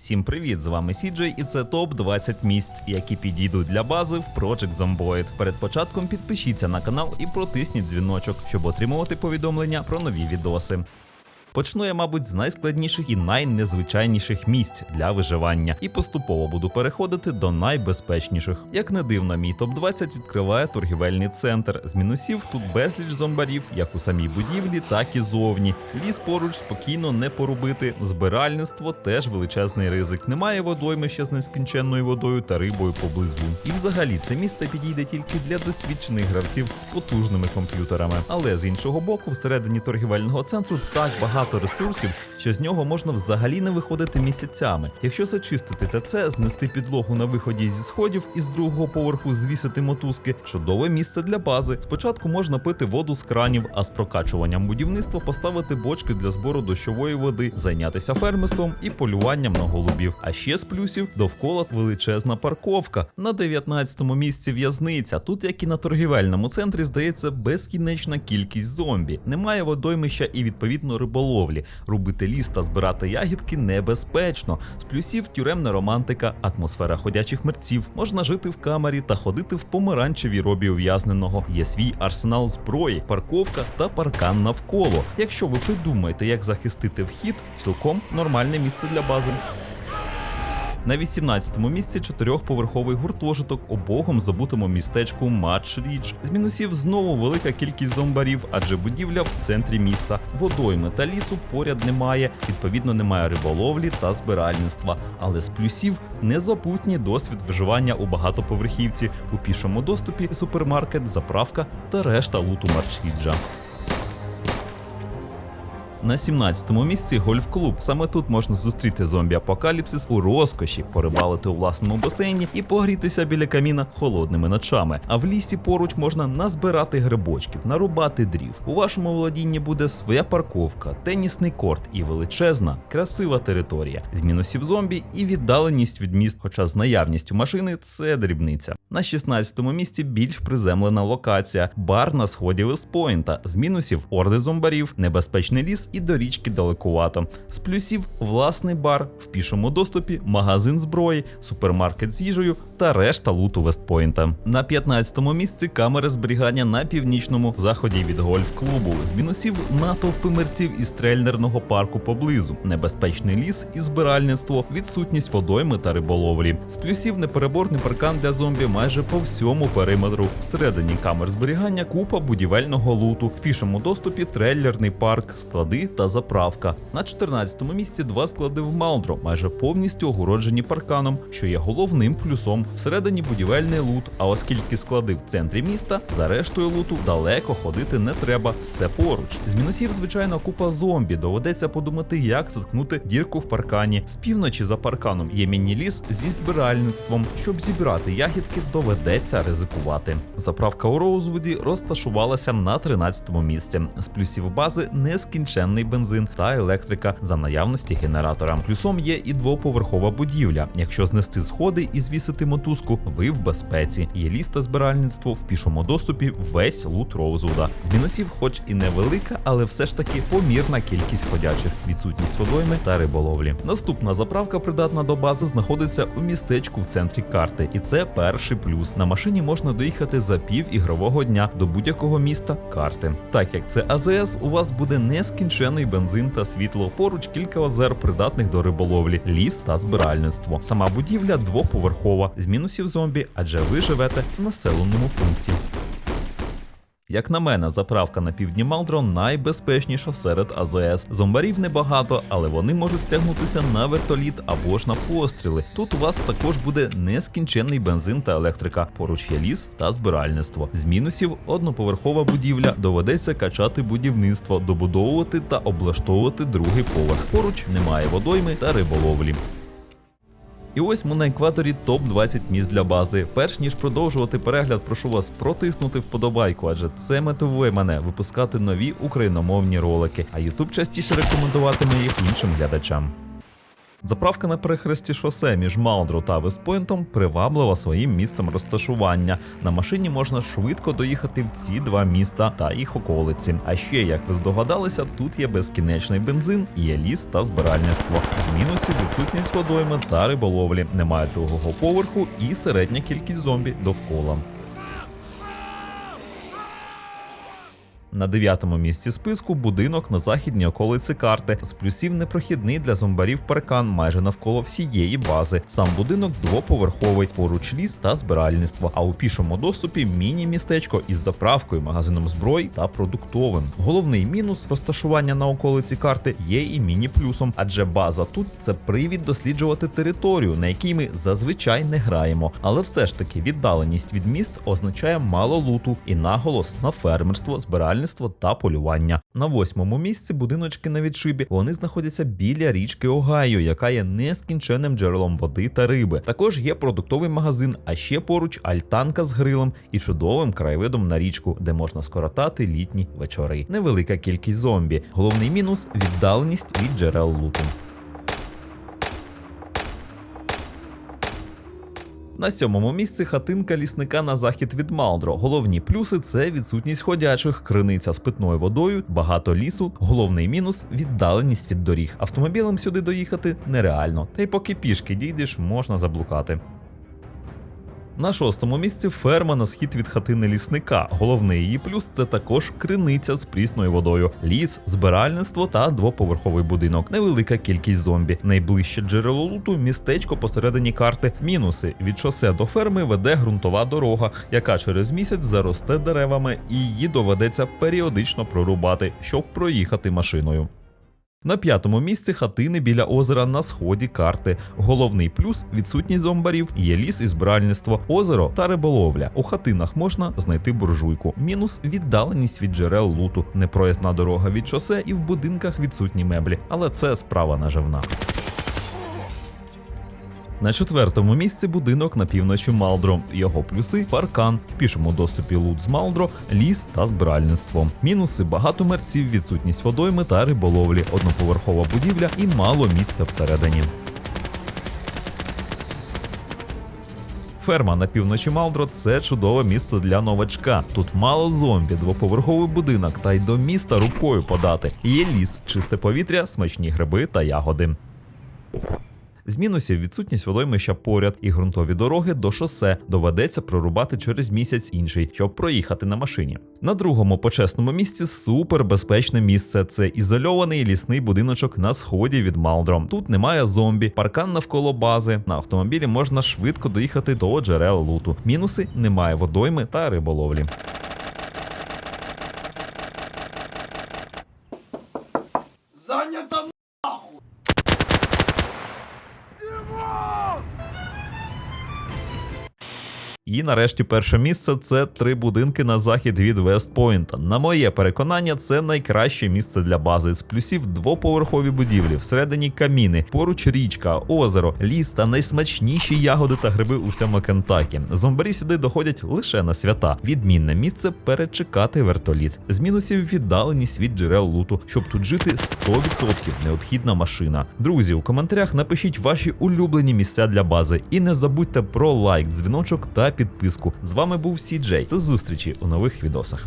Всім привіт! З вами Сіджей, і це топ 20 місць, які підійдуть для бази в Project Zomboid. Перед початком підпишіться на канал і протисніть дзвіночок, щоб отримувати повідомлення про нові відоси. Почну я, мабуть, з найскладніших і найнезвичайніших місць для виживання, і поступово буду переходити до найбезпечніших. Як не дивно, мій топ 20 відкриває торгівельний центр. З мінусів тут безліч зомбарів, як у самій будівлі, так і зовні. Ліс поруч спокійно не порубити. Збиральництво теж величезний ризик. Немає водоймища з нескінченною водою та рибою поблизу. І взагалі це місце підійде тільки для досвідчених гравців з потужними комп'ютерами. Але з іншого боку, всередині торгівельного центру так багато ресурсів, що з нього можна взагалі не виходити місяцями. Якщо зачистити ТЦ, знести підлогу на виході зі сходів і з другого поверху звісити мотузки, чудове місце для бази. Спочатку можна пити воду з кранів, а з прокачуванням будівництва поставити бочки для збору дощової води, зайнятися фермерством і полюванням на голубів. А ще з плюсів довкола величезна парковка. На 19-му місці в'язниця. Тут, як і на торгівельному центрі, здається безкінечна кількість зомбі. Немає водоймища і відповідно риболовлі. Рубити ліс та збирати ягідки небезпечно. З плюсів тюремна романтика, атмосфера ходячих мерців. Можна жити в камері та ходити в помаранчевій робі ув'язненого. Є свій арсенал зброї, парковка та паркан навколо. Якщо ви придумаєте, як захистити вхід, цілком нормальне місце для бази. На 18-му місці чотирьохповерховий гуртожиток у богом забутому містечку Матч Річ. З мінусів знову велика кількість зомбарів, адже будівля в центрі міста. Водойми та лісу поряд немає, відповідно, немає риболовлі та збиральництва. Але з плюсів незапутній досвід виживання у багатоповерхівці, у пішому доступі супермаркет, заправка та решта луту Марчіджа. На 17-му місці гольф-клуб. Саме тут можна зустріти зомбі-апокаліпсис у розкоші, порибалити у власному басейні і погрітися біля каміна холодними ночами. А в лісі поруч можна назбирати грибочків, нарубати дрів. У вашому володінні буде своя парковка, тенісний корт і величезна, красива територія. З мінусів зомбі і віддаленість від міст, хоча з наявністю машини це дрібниця. На 16-му місці більш приземлена локація, бар на сході Вестпойнта. З мінусів орди зомбарів, небезпечний ліс і до річки далекувато. З плюсів власний бар в пішому доступі, магазин зброї, супермаркет з їжею та решта луту Вестпойнта. На 15-му місці камери зберігання на північному заході від гольф-клубу. З мінусів натовпи мерців і стрельнерного парку поблизу, небезпечний ліс і збиральництво, відсутність водойми та риболовлі. З плюсів непереборний паркан для зомбі майже по всьому периметру. Всередині камер зберігання купа будівельного луту. В пішому доступі трейлерний парк, склади та заправка. На 14-му місці два склади в Малдро, майже повністю огороджені парканом, що є головним плюсом. Всередині будівельний лут. А оскільки склади в центрі міста, за рештою луту далеко ходити не треба, все поруч. З мінусів, звичайно, купа зомбі. Доведеться подумати, як заткнути дірку в паркані. З півночі за парканом є міні-ліс зі збиральництвом. Щоб зібрати ягідки, доведеться ризикувати. Заправка у Роузвуді розташувалася на 13-му місці. З плюсів бази нескінченний бензин та електрика за наявності генератора. Плюсом є і двоповерхова будівля. Якщо знести сходи і звісити мотузку, ви в безпеці. Є ліс та збиральництво в пішому доступі весь лут Роузвуда. З мінусів, хоч і невелика, але все ж таки помірна кількість ходячих, відсутність водойми та риболовлі. Наступна заправка, придатна до бази, знаходиться у містечку в центрі карти, і це перший плюс. На машині можна доїхати за пів ігрового дня до будь-якого міста карти. Так як це АЗС, у вас буде нескінчений бензин та світло. Поруч кілька озер, придатних до риболовлі, ліс та збиральництво. Сама будівля двоповерхова з мінусів зомбі, адже ви живете в населеному пункті. Як на мене, заправка на півдні Малдро найбезпечніша серед АЗС. Зомбарів небагато, але вони можуть стягнутися на вертоліт або ж на постріли. Тут у вас також буде нескінченний бензин та електрика. Поруч є ліс та збиральництво. З мінусів одноповерхова будівля доведеться качати будівництво, добудовувати та облаштовувати другий поверх. Поруч немає водойми та риболовлі. І ось ми на екваторі топ 20 місць для бази. Перш ніж продовжувати перегляд, прошу вас протиснути вподобайку, адже це мотивує мене випускати нові україномовні ролики, а YouTube частіше рекомендуватиме їх іншим глядачам. Заправка на перехресті шосе між Малдро та Вестпойнтом приваблива своїм місцем розташування. На машині можна швидко доїхати в ці два міста та їх околиці. А ще, як ви здогадалися, тут є безкінечний бензин, є ліс та збиральництво. З мінусів відсутність водойми та риболовлі, немає другого поверху і середня кількість зомбі довкола. На дев'ятому місці списку будинок на західній околиці карти. З плюсів непрохідний для зомбарів паркан майже навколо всієї бази. Сам будинок двоповерховий, поруч ліс та збиральництво. А у пішому доступі міні-містечко із заправкою, магазином зброї та продуктовим. Головний мінус розташування на околиці карти є і міні-плюсом, адже база тут це привід досліджувати територію, на якій ми зазвичай не граємо. Але все ж таки віддаленість від міст означає мало луту і наголос на фермерство, збиральництво та полювання. На восьмому місці будиночки на відшибі. Вони знаходяться біля річки Огайо, яка є нескінченним джерелом води та риби. Також є продуктовий магазин, а ще поруч альтанка з грилем і чудовим краєвидом на річку, де можна скоротати літні вечори. Невелика кількість зомбі. Головний мінус віддаленість від джерел луту. На сьомому місці хатинка лісника на захід від Малдро. Головні плюси це відсутність ходячих, криниця з питною водою, багато лісу. Головний мінус віддаленість від доріг. Автомобілем сюди доїхати нереально. Та й поки пішки дійдеш, можна заблукати. На шостому місці ферма на схід від хатини лісника. Головний її плюс це також криниця з прісною водою, ліс, збиральництво та двоповерховий будинок. Невелика кількість зомбі. Найближче джерело луту містечко посередині карти. Мінуси від шосе до ферми веде ґрунтова дорога, яка через місяць заросте деревами, і її доведеться періодично прорубати, щоб проїхати машиною. На п'ятому місці хатини біля озера на сході карти. Головний плюс відсутність зомбарів, є ліс і збиральництво, озеро та риболовля. У хатинах можна знайти буржуйку. Мінус віддаленість від джерел луту, непроїзна дорога від шосе і в будинках відсутні меблі. Але це справа наживна. На четвертому місці будинок на півночі Малдро. Його плюси паркан, в пішому доступі лут з Малдро, ліс та збиральництво. Мінуси багато мерців, відсутність водойми та риболовлі, одноповерхова будівля і мало місця всередині. Ферма на півночі Малдро це чудове місто для новачка. Тут мало зомбі, двоповерховий будинок, та й до міста рукою подати. Є ліс, чисте повітря, смачні гриби та ягоди. З мінусів відсутність водоймища поряд і ґрунтові дороги до шосе доведеться прорубати через місяць інший, щоб проїхати на машині. На другому почесному місці супербезпечне місце. Це ізольований лісний будиночок на сході від Малдром. Тут немає зомбі, паркан навколо бази. На автомобілі можна швидко доїхати до джерел луту. Мінуси немає водойми та риболовлі. І нарешті перше місце це три будинки на захід від Вестпойнта. На моє переконання, це найкраще місце для бази. З плюсів двоповерхові будівлі, всередині каміни, поруч річка, озеро, ліс та найсмачніші ягоди та гриби у всьому Кентакі. Зомбарі сюди доходять лише на свята. Відмінне місце перечекати вертоліт. З мінусів віддаленість від джерел луту. Щоб тут жити 100% необхідна машина. Друзі, у коментарях напишіть ваші улюблені місця для бази. І не забудьте про лайк, дзвіночок та підписку. З вами був Сі Джей. До зустрічі у нових відосах.